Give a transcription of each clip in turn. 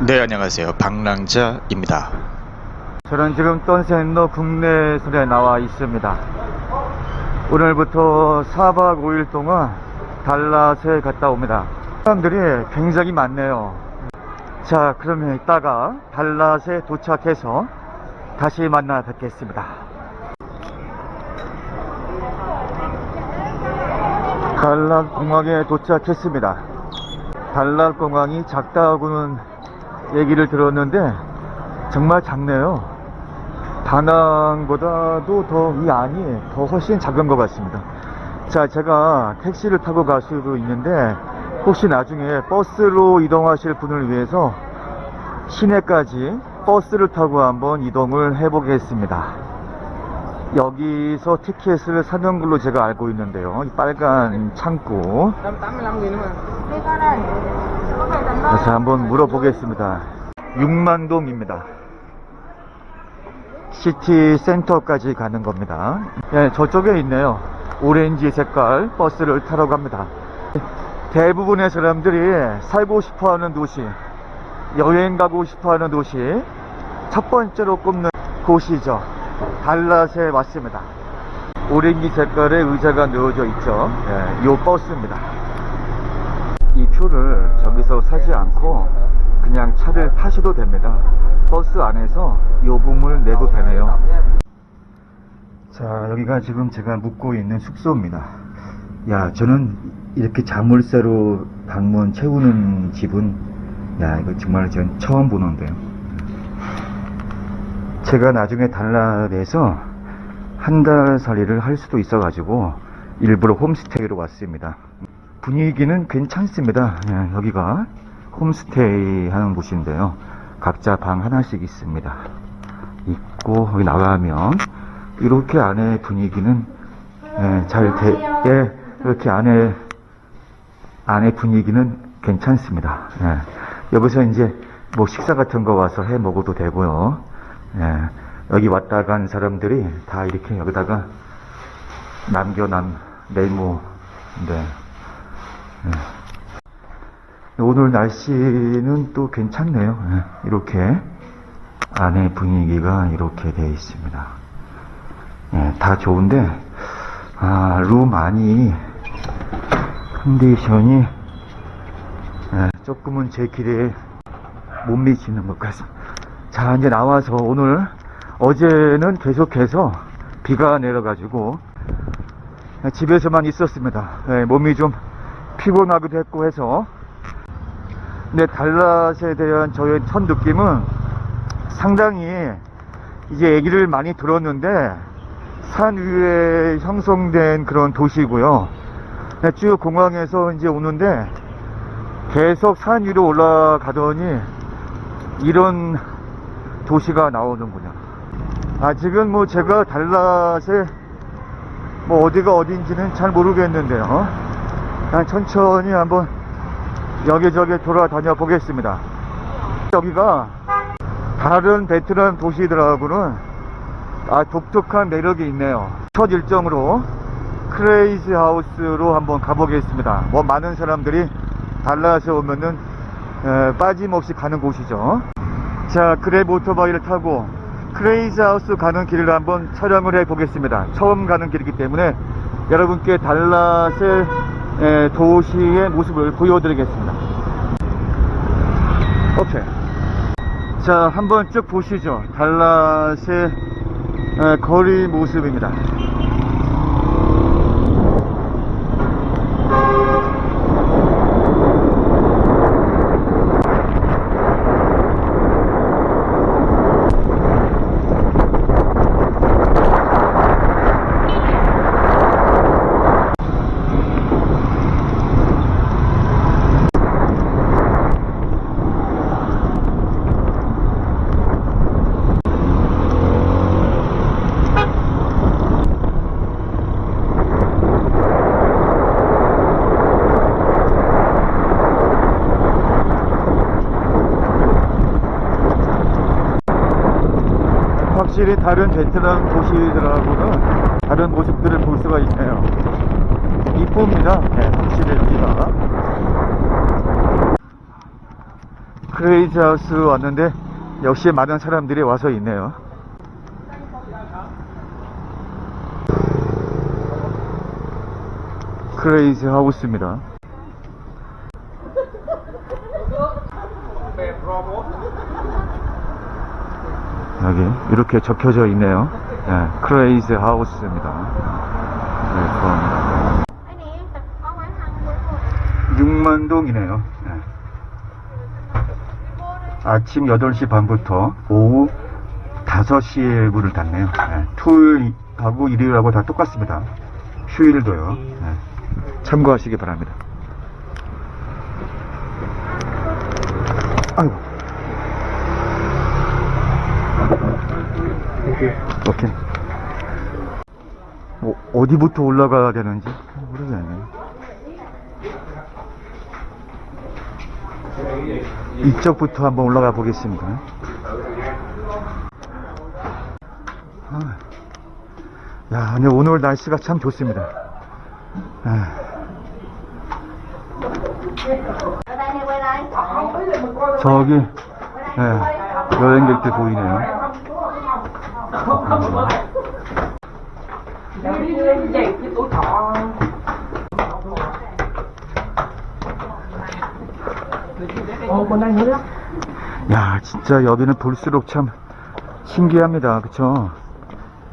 네, 안녕하세요. 방랑자입니다. 저는 지금 떤센로 국내선에 나와 있습니다. 오늘부터 4박 5일 동안 달랏에 갔다 옵니다. 사람들이 굉장히 많네요. 자, 그러면 이따가 달랏에 도착해서 다시 만나 뵙겠습니다. 달랏 공항에 도착했습니다. 달랏 공항이 작다고는 얘기를 들었는데 정말 작네요. 다낭보다도 더 이 안이 더 훨씬 작은 것 같습니다. 자, 제가 택시를 타고 갈 수도 있는데 혹시 나중에 버스로 이동하실 분을 위해서 시내까지 버스를 타고 한번 이동을 해보겠습니다. 여기서 티켓을 사는 걸로 제가 알고 있는데요. 이 빨간 창구. 185 nghìn mà 그래서 한번 물어보겠습니다. 6만동입니다. 시티 센터까지 가는 겁니다. 예, 저쪽에 있네요. 오렌지 색깔 버스를 타러 갑니다. 대부분의 사람들이 살고 싶어 하는 도시, 여행 가고 싶어 하는 도시, 첫 번째로 꼽는 곳이죠. 달랏에 왔습니다. 오렌지 색깔의 의자가 놓여져 있죠. 예, 요 버스입니다. 이 표를 저기서 사지 않고 그냥 차를 타셔도 됩니다. 버스 안에서 요금을 내도 되네요. 자, 여기가 지금 제가 묵고 있는 숙소입니다. 야, 저는 이렇게 자물쇠로 방문 채우는 집은, 야, 이거 정말 전 처음 보는데요. 제가 나중에 달랏에서 한 달 살이를 할 수도 있어 가지고 일부러 홈스테이로 왔습니다. 분위기는 괜찮습니다. 예, 여기가 홈스테이 하는 곳인데요. 각자 방 하나씩 있습니다. 있고 여기 나가면 이렇게 안에 분위기는 예, 잘 돼, 예, 이렇게 안에 안에 분위기는 괜찮습니다. 예, 여기서 이제 뭐 식사 같은 거 와서 해 먹어도 되고요. 예, 여기 왔다 간 사람들이 다 이렇게 여기다가 남겨놓은 메모인데 예. 오늘 날씨는 또 괜찮네요. 예, 이렇게 안에 분위기가 이렇게 되어 있습니다. 예, 다 좋은데 아, 룸 안이 컨디션이 예, 조금은 제 기대에 못 미치는 것 같습니다. 자, 이제 나와서 오늘 어제는 계속해서 비가 내려가지고 집에서만 있었습니다. 예, 몸이 좀 피곤하기도 했고 해서 근데 달랏에 대한 저의 첫 느낌은 상당히 이제 얘기를 많이 들었는데 산 위에 형성된 그런 도시고요. 네, 쭉 공항에서 이제 오는데 계속 산 위로 올라가더니 이런 도시가 나오는군요. 아직은 뭐 제가 달랏에 뭐 어디가 어딘지는 잘 모르겠는데요. 그냥 천천히 한번 여기저기 돌아다녀 보겠습니다. 여기가 다른 베트남 도시들하고는 아, 독특한 매력이 있네요. 첫 일정으로 크레이지 하우스로 한번 가보겠습니다. 뭐 많은 사람들이 달라서 오면은 에, 빠짐없이 가는 곳이죠. 자, 그랩 오토바이를 타고 크레이지 하우스 가는 길을 한번 촬영을 해 보겠습니다. 처음 가는 길이기 때문에 여러분께 달랏의 에, 도시의 모습을 보여드리겠습니다. 오케이. 자, 한번 쭉 보시죠. 달랏의 에, 거리 모습입니다. 확실히 다른 베트남 도시들하고는 다른 모습들을 볼 수가 있네요. 이쁩니다. 네, 확실히 여기가. 크레이지 하우스 왔는데 역시 많은 사람들이 와서 있네요. 크레이지 하우스입니다. 여기 이렇게 적혀져 있네요. 하우스입니다. 네, cuối cùng 6만동이네요. 네. 아침 8시 반부터 오후 5시에 문을 닫네요. 네. 토요일하고 일요일하고 다 똑같습니다. 휴일도요. 네. 참고하시기 바랍니다. 아이고. 오케이. 뭐, 어디부터 올라가야 되는지 모르겠네. 이쪽부터 한번 올라가 보겠습니다. 아, 야, 근데 오늘 날씨가 참 좋습니다. 아? 저기 예, 여행객들 보이네요. 야, 진짜 여기는 볼수록 참 신기합니다. 그쵸?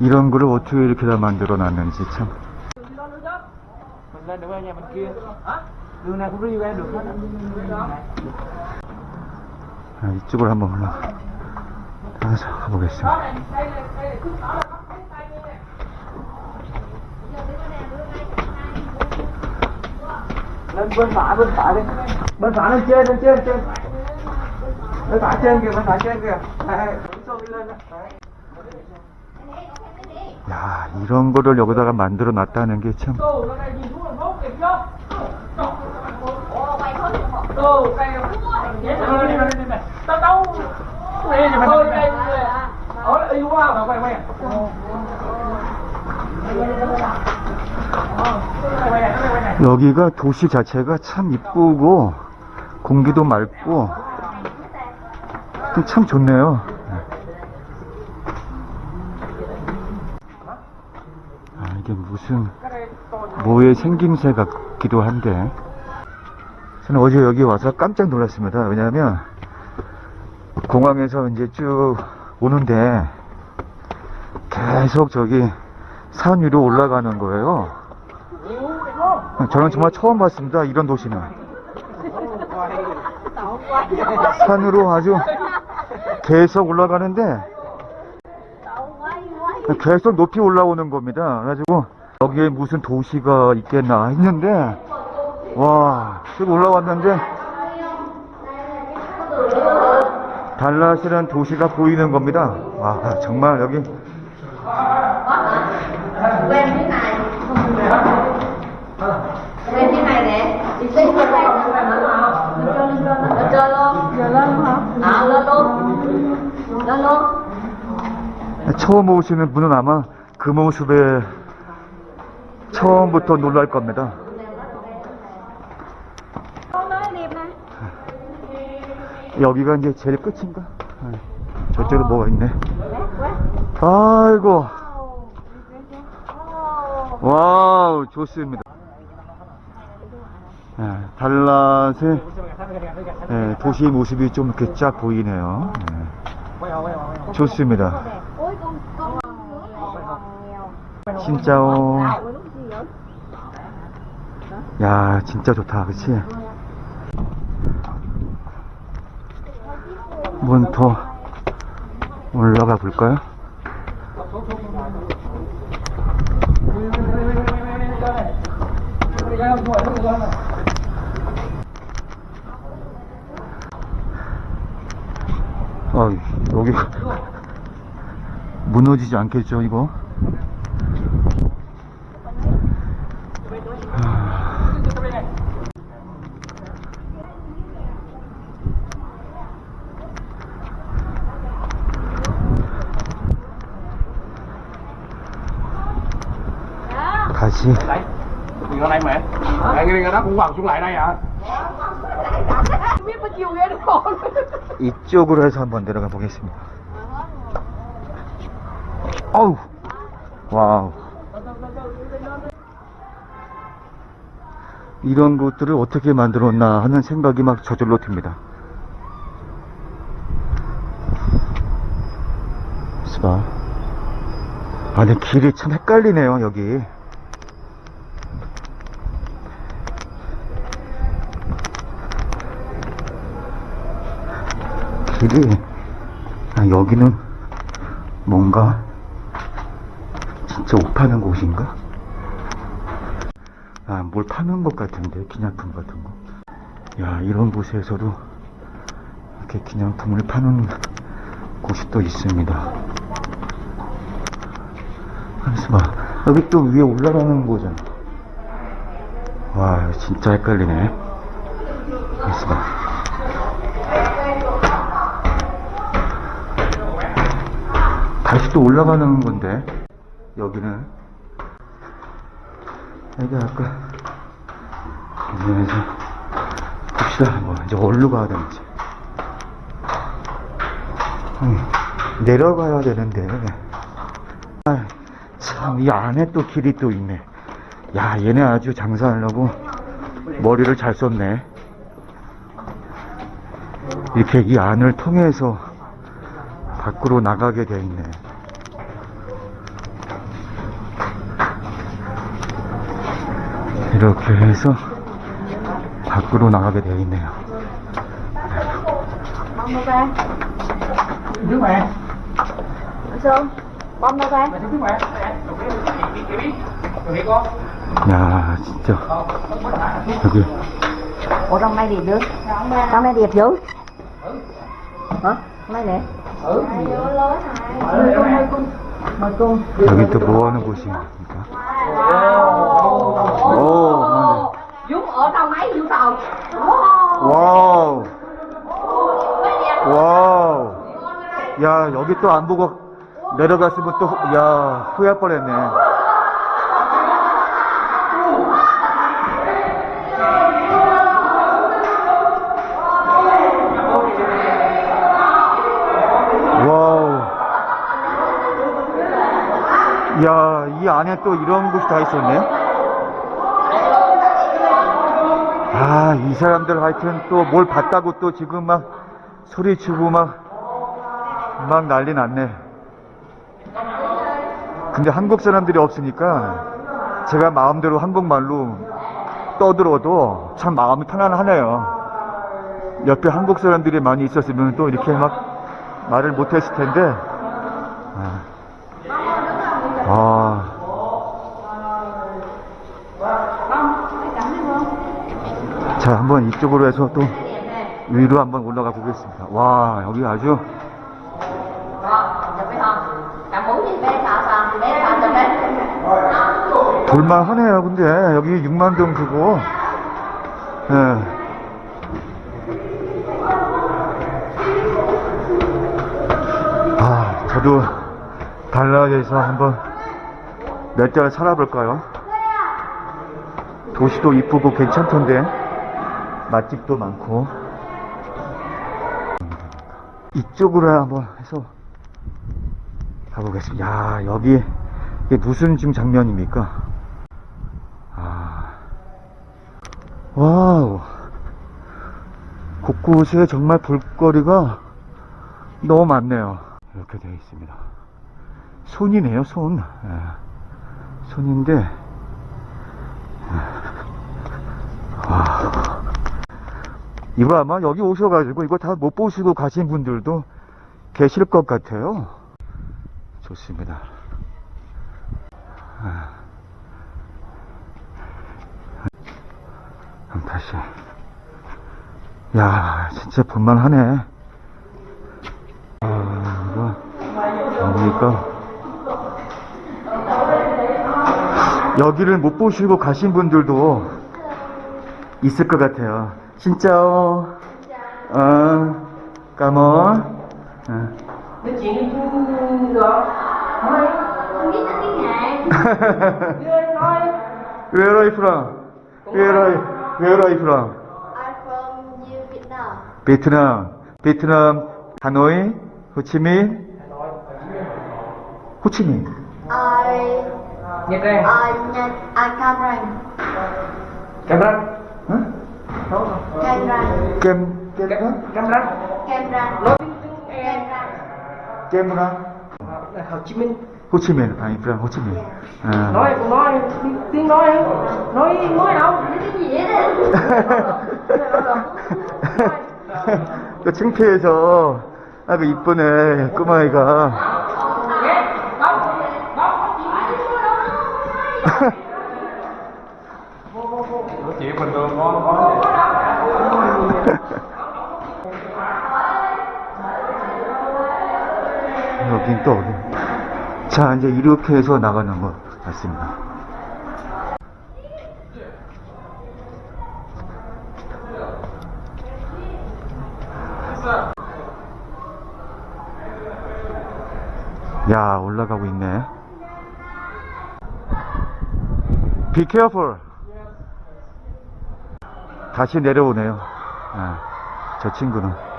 이런 거를 어떻게 이렇게 다 만들어 놨는지 참. 아, 이쪽으로 한번 올라가. 가서 가보겠습니다. Lên bên phải bên phải đi bên phải lên trên lên trên trên bên phải trên kìa bên phải trên kìa đi lên. Đấy. 야, 이런 거를 여기다가 만들어 놨다는 게 참. 여기가 도시 자체가 참 이쁘고 공기도 맑고 참 좋네요. 아, 이게 무슨 뭐의 생김새 같기도 한데 저는 어제 여기 와서 깜짝 놀랐습니다. 왜냐하면 공항에서 이제 쭉 오는데 계속 저기 산 위로 올라가는 거예요. 저는 정말 처음 봤습니다. 이런 도시는. 산으로 아주 계속 올라가는데 계속 높이 올라오는 겁니다. 그래가지고 여기에 무슨 도시가 있겠나 했는데 와, 쭉 올라왔는데 달랏이라는 도시가 보이는 겁니다. 와, 정말 여기 처음 오시는 분은 아마 그 모습에 처음부터 놀랄 겁니다. 여기가 이제 제일 끝인가? 네. 저쪽에 뭐가 있네. 아이고, 와우, 좋습니다. 네, 달랏의 네, 도시 모습이 좀 이렇게 쫙 보이네요. 네. 좋습니다. 진짜오. 야, 진짜 좋다, 그치? 한번 더 올라가 볼까요? 아, 여기 무너지지 않겠죠, 이거? 다시 Rồi 이쪽으로 해서 한번 내려가 보겠습니다. 어우, 와우. 이런 곳들을 어떻게 만들었나 하는 생각이 막 저절로 듭니다. 스바. 아, 근데 길이 참 헷갈리네요, 여기. 길이, 아, 여기는 뭔가 진짜 옷 파는 곳인가? 아, 뭘 파는 것 같은데, 기념품 같은 거. 야, 이런 곳에서도 이렇게 기념품을 파는 곳이 또 있습니다. 잠시만, 여기 또 위에 올라가는 거잖아. 와, 진짜 헷갈리네. 잠시만. 또 올라가는 건데, 여기는. 여기 아까, 여기에서 봅시다. 뭐, 이제 어디로 가야 되는지. 음, 내려가야 되는데. 아, 참, 이 안에 또 길이 또 있네. 야, 얘네 아주 장사하려고 머리를 잘 썼네. 이렇게 이 안을 통해서 밖으로 나가게 돼 있네. 이렇게 해서 밖으로 나가게 되어 있네요. 야, 진짜. 여기 con 여기 또 뭐 하는 곳입니까? 오, Dũng ở trong máy Dũng tàu 와우, 와우. 야, 여기 또 안 보고 내려갔으면 또, 야, 후회할 뻔 했네. 와우. 야, 이 안에 또 이런 곳이 다 있었네. 아, 이 사람들 하여튼 또 뭘 봤다고 또 지금 막 소리치고 막, 막 난리 났네. 근데 한국 사람들이 없으니까 제가 마음대로 한국말로 떠들어도 참 마음이 편안하네요. 옆에 한국 사람들이 많이 있었으면 또 이렇게 막 말을 못했을 텐데. 아. 아. 자, 한번 이쪽으로 해서 또 위로 한번 올라가 보겠습니다. 와, 여기 아주 bé 볼만 하네요. 근데 여기 6만 동 주고, 예. 아, 저도 달라에서 한번 몇 달 살아볼까요? 도시도 이쁘고 괜찮던데 맛집도 많고 이쪽으로 한번 해서 가보겠습니다. 야 여기 이게 무슨 지금 장면입니까? 아 와우 곳곳에 정말 볼거리가 너무 많네요. 이렇게 되어 있습니다. 손이네요, 손. 예. 손인데, 이거 아마 여기 오셔가지고 이거 다 못 보시고 가신 분들도 계실 것 같아요. 좋습니다. 아. 다시. 야, 진짜 볼만하네. 아, 이거, 뭡니까? 여기를 못 보시고 가신 분들도 있을 것 같아요. 진짜요? 어, 까먼. 어. Nói chuyện được. Thôi. Không biết tiếng Hàn Ghê thôi. Where are you from? Where are you, where are you from? I'm from you Vietnam 베트남, 베트남, 하노이, 호치민, 호치민. I Nhật đây I Nhật I Cam Ranh Cam Ranh 응? 겜, Cam Ranh Cam Ranh Nói Cam Ranh 겜무나? Hồ Chí Minh 호치민, 그럼 호치민. 아. Nói, cũng nói tiếng- tiếng nói Nói, nói đâu cái gì vậy đó 또 창피해서 아그 이쁘네 꼬마이가 또 어디 자 이제 이렇게 해서 나가는 것 같습니다. 야 올라가고 있네. Be careful. 다시 내려오네요. 아, 저 친구는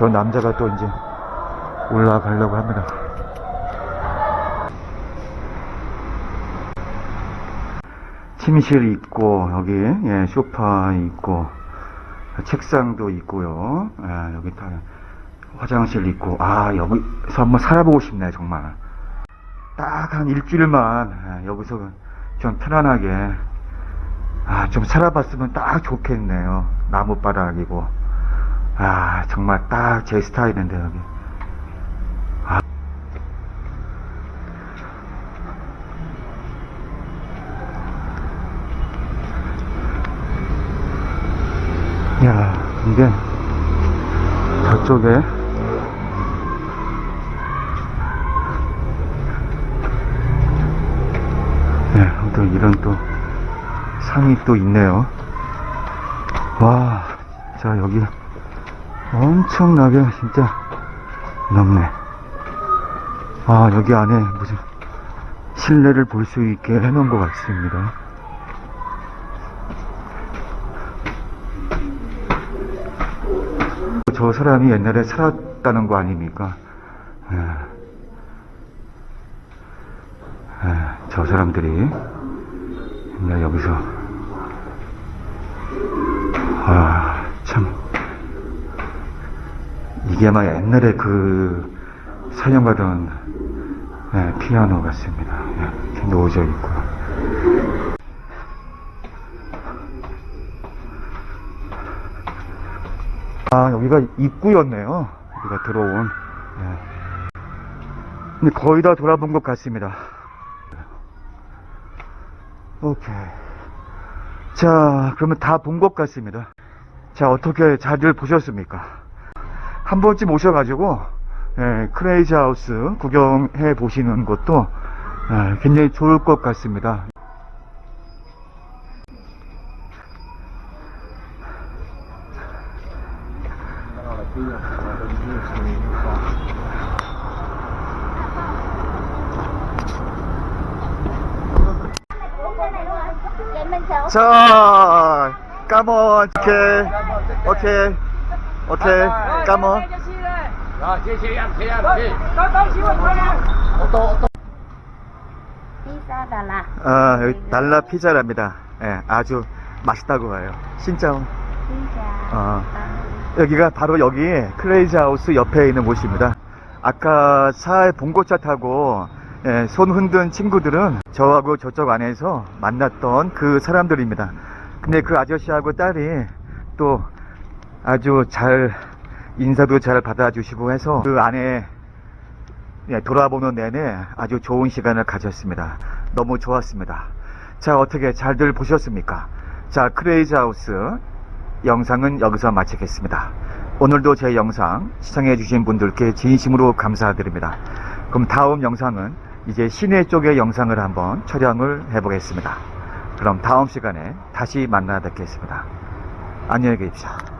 저 남자가 또 이제 올라가려고 합니다. 침실 있고 여기 예, 소파 있고 책상도 있고요. 아, 여기 다 화장실 있고 아 여기서 한번 살아보고 싶네 정말. 딱 한 일주일만 예, 여기서 좀 편안하게 아, 좀 살아봤으면 딱 좋겠네요. 나무바닥이고. 아, 정말 딱 제 스타일인데, 여기. 아. 야, 이게, 저쪽에, 네, 또 이런 또, 산이 또 있네요. 와, 자, 여기, 엄청나게 진짜 넓네. 아, 여기 안에 무슨 실내를 볼 수 있게 해놓은 것 같습니다. 저 사람이 옛날에 살았다는 거 아닙니까? 예. 예, 저 사람들이 여기서 아, 참 이게 아마 옛날에 그 사용하던 예, 피아노 같습니다. 예, 이렇게 놓여져 있고. 아, 여기가 입구였네요. 우리가 들어온. 예. 근데 거의 다 돌아본 것 같습니다. 오케이. 자, 그러면 다 본 것 같습니다. 자, 어떻게 잘들 보셨습니까? 한 번쯤 오셔가지고, 예, 크레이지 하우스 구경해 보시는 것도 예, 굉장히 좋을 것 같습니다. 자, 까먼, 오케이, 오케이, xíu anh Ô tô, ô tô pizza Đà Lạt 아, 여기 달라 피자랍니다. 예, 아주 맛있다고 해요. 진짜. pizza 어. 여기가 바로 여기 크레이지 하우스 옆에 있는 곳입니다. 아까 차에 봉고차 타고 예, 손 흔든 친구들은 저하고 저쪽 안에서 만났던 그 사람들입니다. 근데 그 아저씨하고 딸이 또 아주 잘 인사도 잘 받아주시고 해서 그 안에 예, 돌아보는 내내 아주 좋은 시간을 가졌습니다. 너무 좋았습니다. 자, 어떻게 잘들 보셨습니까? 자, 크레이지 하우스 영상은 여기서 마치겠습니다. 오늘도 제 영상 시청해주신 분들께 진심으로 감사드립니다. 그럼 다음 영상은 이제 시내 쪽의 영상을 한번 촬영을 해보겠습니다. 그럼 다음 시간에 다시 만나 뵙겠습니다. 안녕히 계십시오.